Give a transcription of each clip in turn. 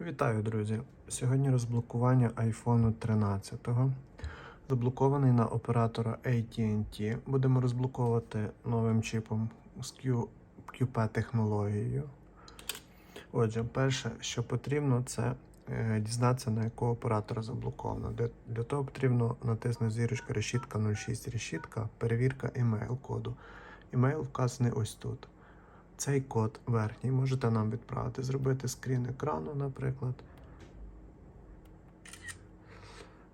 Вітаю, друзі! Сьогодні розблокування iPhone 13. Заблокований на оператора AT&T. Будемо розблоковувати новим чіпом з QP технологією. Отже, перше, що потрібно, це е, дізнатися, на якого оператора заблоковано. Для, того потрібно натиснути зірочка решітка 06 решітка, перевірка email коду. Email вказаний ось тут. Цей код верхній можете нам відправити, зробити скрін екрану, наприклад.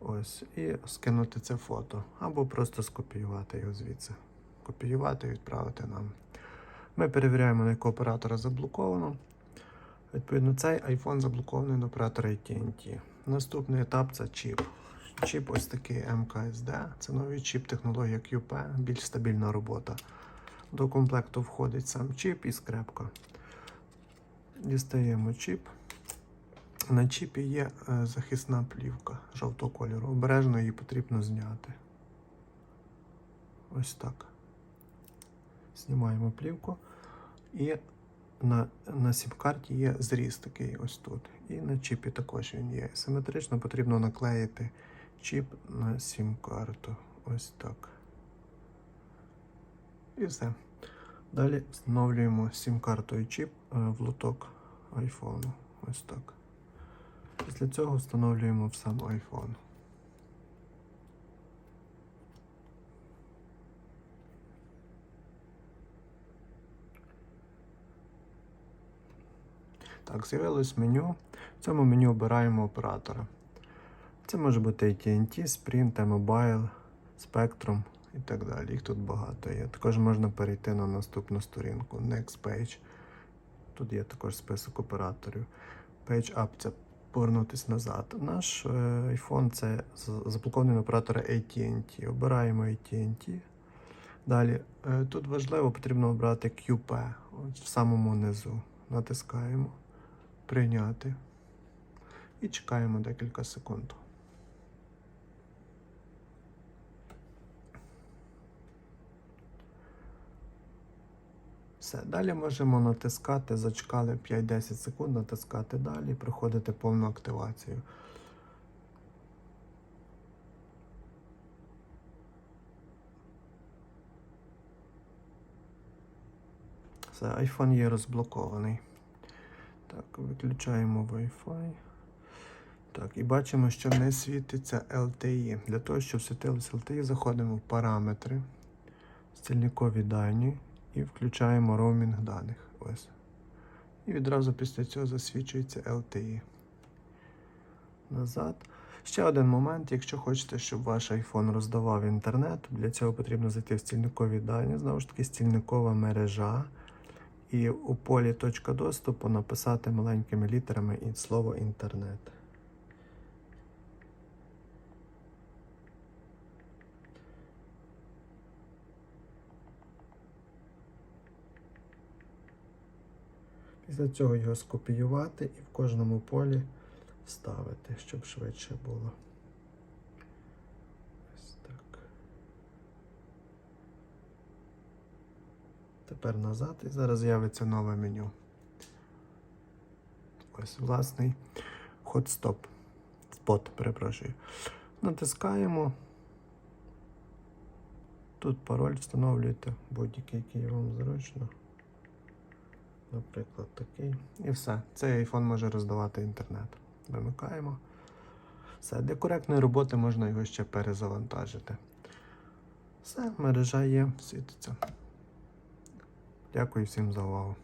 Ось, і скинути це фото. Або просто скопіювати його звідси. Копіювати і відправити нам. Ми перевіряємо, на якого оператора заблоковано. Відповідно, цей iPhone заблокований на оператора AT&T. Наступний етап це чіп. Чіп ось такий MKSD. Це новий чіп технологія QP, більш стабільна робота. До комплекту входить сам чіп і скрепка. Дістаємо чіп. На чіпі є е, захисна плівка жовтого кольору. Обережно її потрібно зняти. Ось так. Знімаємо плівку. І на, на сім-карті є зріз такий ось тут. І на чіпі також він є. Симетрично потрібно наклеїти чіп на сім-карту. Ось так. І все. Далі встановлюємо сім-карту і чіп е, в лоток iPhone. Ось так. Після цього встановлюємо в сам iPhone. Так, з'явилось меню. В цьому меню обираємо оператора. Це може бути AT&T, Sprint, T-Mobile, Spectrum і так далі. Їх тут багато є. Також можна перейти на наступну сторінку Next Page. Тут є також список операторів. Page Up це повернутися назад. Наш е, iPhone це заблокований на оператора AT&T. Обираємо AT&T. Далі е, тут важливо потрібно обрати QP от в самому низу. Натискаємо Прийняти і чекаємо декілька секунд. Все, далі можемо натискати, зачекали 5-10 секунд, натискати далі, проходити повну активацію. Все, iPhone є розблокований. Так, виключаємо Wi-Fi. Так, і бачимо, що не світиться LTE. Для того, щоб світилося LTE, заходимо в параметри, стільникові дані і включаємо роумінг даних. Ось. І відразу після цього засвічується LTE. Назад. Ще один момент, якщо хочете, щоб ваш iPhone роздавав інтернет, для цього потрібно зайти в стільникові дані, знову ж таки, стільникова мережа. І у полі точка доступу написати маленькими літерами слово інтернет. Після цього його скопіювати і в кожному полі вставити, щоб швидше було. Ось так. Тепер назад і зараз з'явиться нове меню. Ось власний ход-стоп. Спот, перепрошую. Натискаємо. Тут пароль встановлюєте будь-який, який вам зручно. Наприклад, такий. І все. Цей iPhone може роздавати інтернет. Вимикаємо. Все, для коректної роботи можна його ще перезавантажити. Все, мережа є, світиться. Дякую всім за увагу.